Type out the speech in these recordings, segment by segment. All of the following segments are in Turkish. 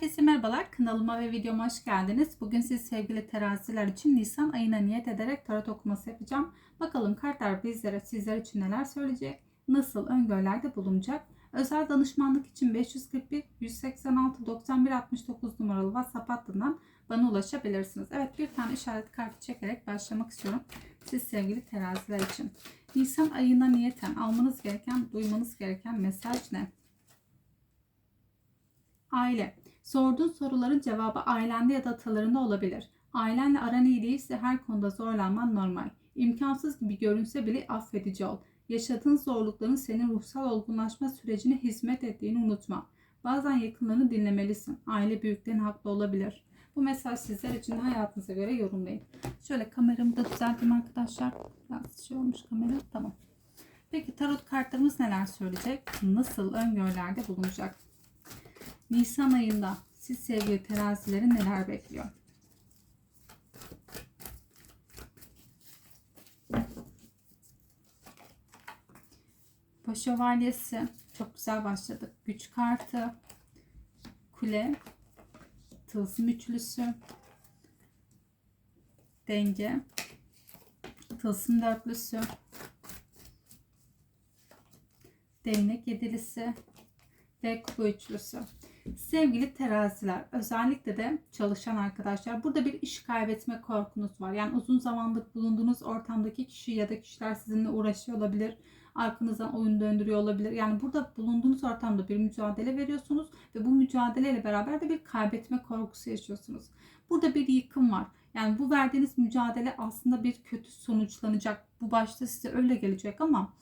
Herkese merhabalar. Kanalıma ve videoma hoş geldiniz. Bugün siz sevgili teraziler için Nisan ayına niyet ederek tarot okuması yapacağım. Bakalım kartlar bizlere sizler için neler söyleyecek? Nasıl öngörülerde bulunacak? Özel danışmanlık için 541 186 91 69 numaralı WhatsApp hattından bana ulaşabilirsiniz. Evet bir tane işaret kartı çekerek başlamak istiyorum. Siz sevgili teraziler için. Nisan ayına niyeten almanız gereken, duymanız gereken mesaj ne? Aile. Sorduğun soruların cevabı ailende ya da atalarında olabilir. Ailenle aran iyi değilse her konuda zorlanman normal. İmkansız gibi görünse bile affedici ol. Yaşadığın zorlukların senin ruhsal olgunlaşma sürecine hizmet ettiğini unutma. Bazen yakınlarını dinlemelisin. Aile büyüklerin haklı olabilir. Bu mesaj sizler için hayatınıza göre yorumlayın. Şöyle kameramı da düzelteyim arkadaşlar. Biraz şey olmuş kamera. Tamam. Peki tarot kartlarımız neler söyleyecek? Nasıl öngörülerde bulunacak? Nisan ayında siz sevgili terazileri neler bekliyor? Paşa Şövalyesi çok güzel başladık. Güç kartı, kule, tılsım üçlüsü, denge, tılsım dörtlüsü, değnek yedilisi ve kupa üçlüsü. Sevgili teraziler, özellikle de çalışan arkadaşlar, burada bir iş kaybetme korkunuz var. Yani uzun zamandır bulunduğunuz ortamdaki kişi ya da kişiler sizinle uğraşıyor olabilir. Arkanızdan oyun döndürüyor olabilir. Yani burada bulunduğunuz ortamda bir mücadele veriyorsunuz ve bu mücadeleyle beraber de bir kaybetme korkusu yaşıyorsunuz. Burada bir yıkım var. Yani bu verdiğiniz mücadele aslında bir kötü sonuçlanacak. Bu başta size öyle gelecek ama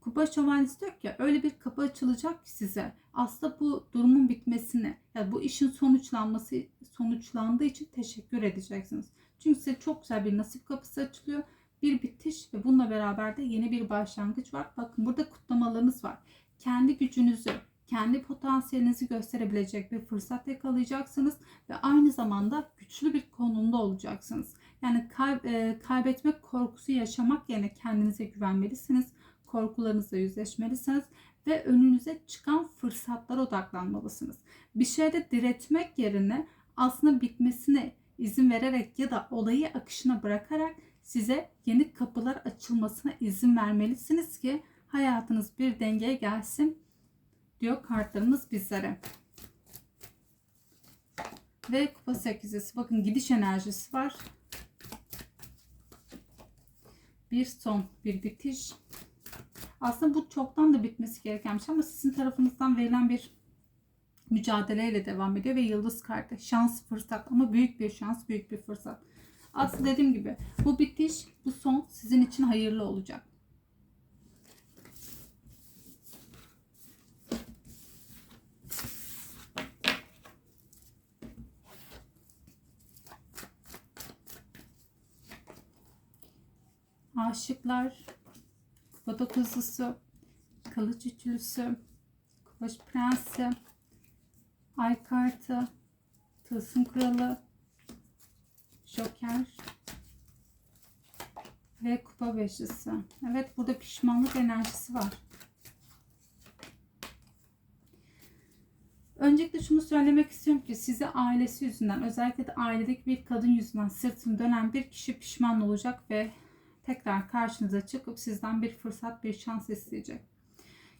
Kupa şövalyesi diyor ki öyle bir kapı açılacak ki size. Aslında bu durumun bitmesini, yani bu işin sonuçlanması sonuçlandığı için teşekkür edeceksiniz. Çünkü size çok güzel bir nasip kapısı açılıyor. Bir bitiş ve bununla beraber de yeni bir başlangıç var. Bakın burada kutlamalarınız var. Kendi gücünüzü, kendi potansiyelinizi gösterebilecek bir fırsat yakalayacaksınız ve aynı zamanda güçlü bir konumda olacaksınız. Yani kay, e, kaybetmek korkusu yaşamak yerine kendinize güvenmelisiniz korkularınızla yüzleşmelisiniz ve önünüze çıkan fırsatlara odaklanmalısınız. Bir şeyde diretmek yerine aslında bitmesine izin vererek ya da olayı akışına bırakarak size yeni kapılar açılmasına izin vermelisiniz ki hayatınız bir dengeye gelsin diyor kartlarımız bizlere. Ve kupa sekizesi bakın gidiş enerjisi var. Bir son, bir bitiş. Aslında bu çoktan da bitmesi gereken bir şey ama sizin tarafınızdan verilen bir mücadeleyle devam ediyor ve yıldız kartı şans fırsat ama büyük bir şans büyük bir fırsat. Aslında dediğim gibi bu bitiş bu son sizin için hayırlı olacak. Aşıklar Kupa dokuzlusu, kılıç üçlüsü, kupaş prensi, ay kartı, tılsım kralı, joker ve kupa beşlisi. Evet burada pişmanlık enerjisi var. Öncelikle şunu söylemek istiyorum ki size ailesi yüzünden özellikle de ailedeki bir kadın yüzünden sırtını dönen bir kişi pişman olacak ve tekrar karşınıza çıkıp sizden bir fırsat, bir şans isteyecek.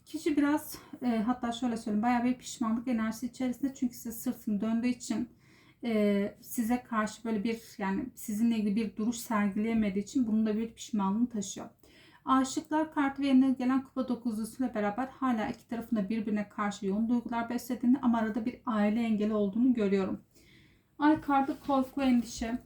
Kişi biraz e, hatta şöyle söyleyeyim bayağı bir pişmanlık enerjisi içerisinde çünkü size sırtını döndüğü için e, size karşı böyle bir yani sizinle ilgili bir duruş sergileyemediği için bunun da bir pişmanlığını taşıyor. Aşıklar kartı ve gelen kupa dokuzlusuyla beraber hala iki tarafında birbirine karşı yoğun duygular beslediğini ama arada bir aile engeli olduğunu görüyorum. Ay kartı korku endişe.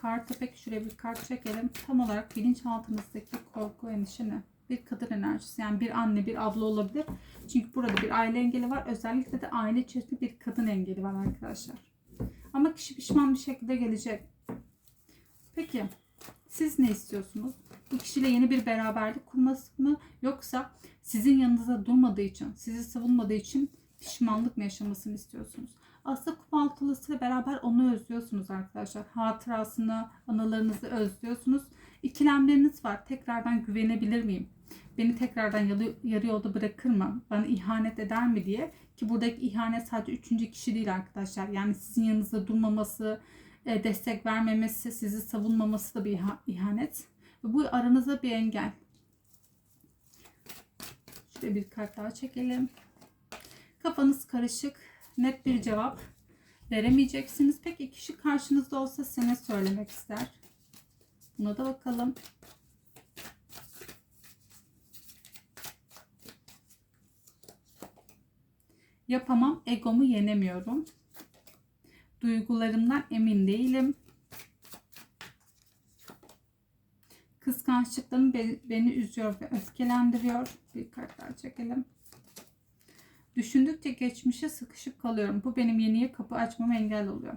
Kartı peki şuraya bir kart çekelim. Tam olarak bilinçaltınızdaki korku endişe ne? Bir kadın enerjisi yani bir anne bir abla olabilir. Çünkü burada bir aile engeli var. Özellikle de aile içerisinde bir kadın engeli var arkadaşlar. Ama kişi pişman bir şekilde gelecek. Peki siz ne istiyorsunuz? Bu kişiyle yeni bir beraberlik kurması mı? Yoksa sizin yanınızda durmadığı için, sizi savunmadığı için pişmanlık mı yaşamasını istiyorsunuz? Aslında kupa altılısıyla beraber onu özlüyorsunuz arkadaşlar. Hatırasını, anılarınızı özlüyorsunuz. İkilemleriniz var. Tekrardan güvenebilir miyim? Beni tekrardan yarı, yolda bırakır mı? Bana ihanet eder mi diye Ki buradaki ihanet sadece üçüncü kişi değil arkadaşlar. Yani sizin yanınızda durmaması, e, destek vermemesi, sizi savunmaması da bir iha- ihanet. Ve bu aranızda bir engel. Şöyle bir kart daha çekelim. Kafanız karışık. Net bir cevap veremeyeceksiniz. Peki kişi karşınızda olsa size söylemek ister? Buna da bakalım. Yapamam, egomu yenemiyorum. Duygularımdan emin değilim. Kıskançlıklarım be- beni üzüyor ve öfkelendiriyor. Bir kart daha çekelim. Düşündükçe geçmişe sıkışıp kalıyorum. Bu benim yeniye kapı açmama engel oluyor.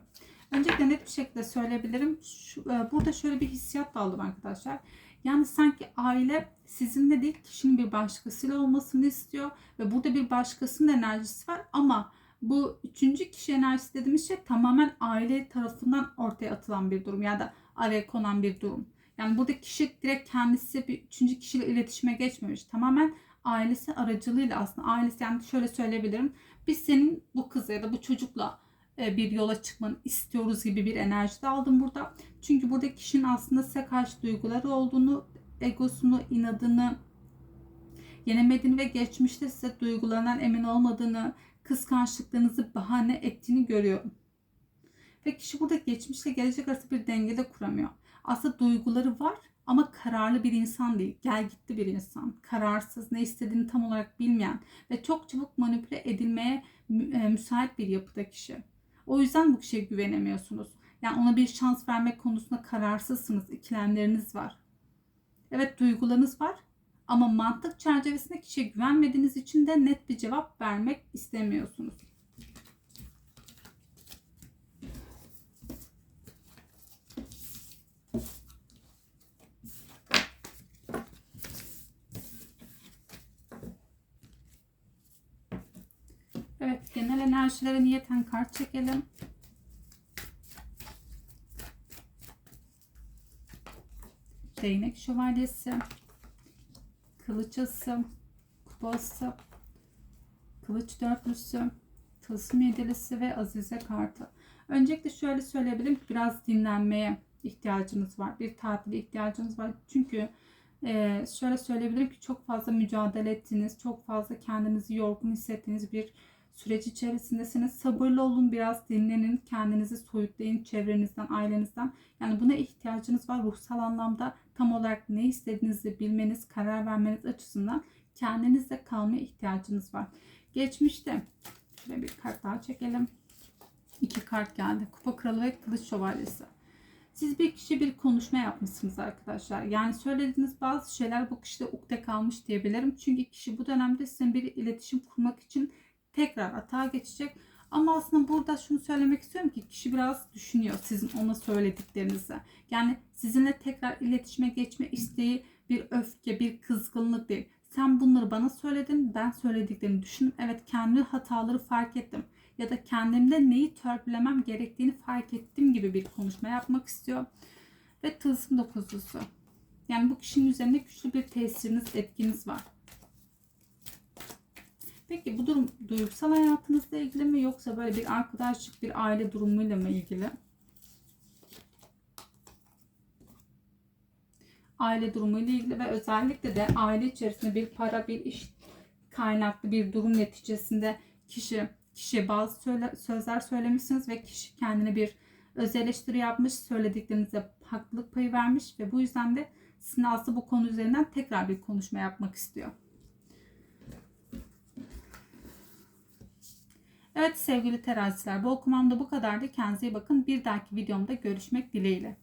Öncelikle net bir şekilde söyleyebilirim. Şu, e, burada şöyle bir hissiyat da aldım arkadaşlar. Yani sanki aile sizinle değil kişinin bir başkasıyla olmasını istiyor. Ve burada bir başkasının enerjisi var ama bu üçüncü kişi enerjisi dediğimiz şey tamamen aile tarafından ortaya atılan bir durum ya da araya konan bir durum. Yani burada kişi direkt kendisi bir üçüncü kişiyle iletişime geçmemiş. Tamamen ailesi aracılığıyla aslında ailesi yani şöyle söyleyebilirim. Biz senin bu kızla ya da bu çocukla e, bir yola çıkmanı istiyoruz gibi bir enerji de aldım burada. Çünkü burada kişinin aslında size karşı duyguları olduğunu, egosunu, inadını yenemediğini ve geçmişte size duygularından emin olmadığını, kıskançlıklarınızı bahane ettiğini görüyorum. Ve kişi burada geçmişle gelecek arası bir dengede kuramıyor. Aslında duyguları var ama kararlı bir insan değil. Gel gitti bir insan. Kararsız, ne istediğini tam olarak bilmeyen ve çok çabuk manipüle edilmeye e, müsait bir yapıda kişi. O yüzden bu kişiye güvenemiyorsunuz. Yani ona bir şans vermek konusunda kararsızsınız. ikilemleriniz var. Evet duygularınız var ama mantık çerçevesinde kişiye güvenmediğiniz için de net bir cevap vermek istemiyorsunuz. Evet genel enerjilere niyeten kart çekelim. Değnek şövalyesi, kılıç ası, kupası, kılıç dörtlüsü, tılsım yedilisi ve azize kartı. Öncelikle şöyle söyleyebilirim ki biraz dinlenmeye ihtiyacınız var. Bir tatile ihtiyacınız var. Çünkü e, şöyle söyleyebilirim ki çok fazla mücadele ettiğiniz, çok fazla kendinizi yorgun hissettiğiniz bir süreç içerisindesiniz. Sabırlı olun, biraz dinlenin, kendinizi soyutlayın çevrenizden, ailenizden. Yani buna ihtiyacınız var ruhsal anlamda tam olarak ne istediğinizi bilmeniz, karar vermeniz açısından kendinizle kalmaya ihtiyacınız var. Geçmişte şöyle bir kart daha çekelim. İki kart geldi. Kupa Kralı ve Kılıç Şövalyesi. Siz bir kişi bir konuşma yapmışsınız arkadaşlar. Yani söylediğiniz bazı şeyler bu kişide ukde kalmış diyebilirim. Çünkü kişi bu dönemde sizinle bir iletişim kurmak için tekrar atağa geçecek. Ama aslında burada şunu söylemek istiyorum ki kişi biraz düşünüyor sizin ona söylediklerinizi. Yani sizinle tekrar iletişime geçme isteği bir öfke, bir kızgınlık değil. Sen bunları bana söyledin, ben söylediklerini düşündüm. Evet kendi hataları fark ettim. Ya da kendimde neyi törpülemem gerektiğini fark ettim gibi bir konuşma yapmak istiyor. Ve tılsım dokuzlusu. Yani bu kişinin üzerinde güçlü bir tesiriniz, etkiniz var. Peki bu durum duygusal hayatınızla ilgili mi yoksa böyle bir arkadaşlık, bir aile durumuyla mı ilgili? Aile durumuyla ilgili ve özellikle de aile içerisinde bir para, bir iş kaynaklı bir durum neticesinde kişi kişiye bazı söyle, sözler söylemişsiniz ve kişi kendine bir öz eleştiri yapmış, söylediklerinize haklılık payı vermiş ve bu yüzden de sizin aslında bu konu üzerinden tekrar bir konuşma yapmak istiyor. Evet sevgili teraziler bu okumam da bu kadardı. Kendinize iyi bakın. Bir dahaki videomda görüşmek dileğiyle.